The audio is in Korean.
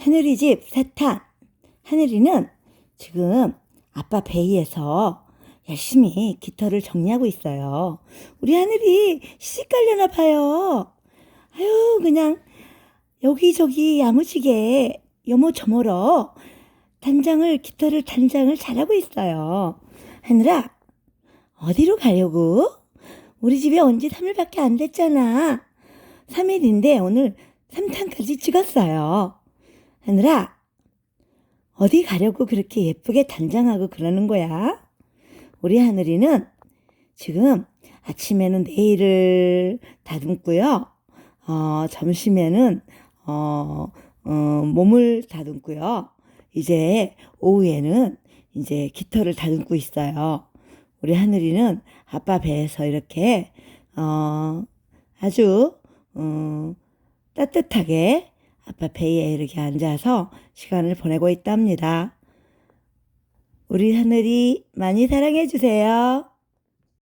하늘이 집 세탄. 하늘이는 지금 아빠 베이에서 열심히 깃털을 정리하고 있어요. 우리 하늘이 시집 가려나 봐요. 아유, 그냥 여기저기 야무지게 여모저모로 단장을, 깃털을 단장을 잘하고 있어요. 하늘아, 어디로 가려고? 우리 집에 온 지 3일밖에 안 됐잖아. 3일인데 오늘 3탄까지 찍었어요. 하늘아, 어디 가려고 그렇게 예쁘게 단장하고 그러는 거야? 우리 하늘이는 지금 아침에는 네일을 다듬고요. 어, 점심에는 어, 어, 몸을 다듬고요. 이제 오후에는 이제 깃털을 다듬고 있어요. 우리 하늘이는 아빠 배에서 이렇게 어, 아주 어, 따뜻하게 아빠 배에 이렇게 앉아서 시간을 보내고 있답니다. 우리 하늘이 많이 사랑해 주세요.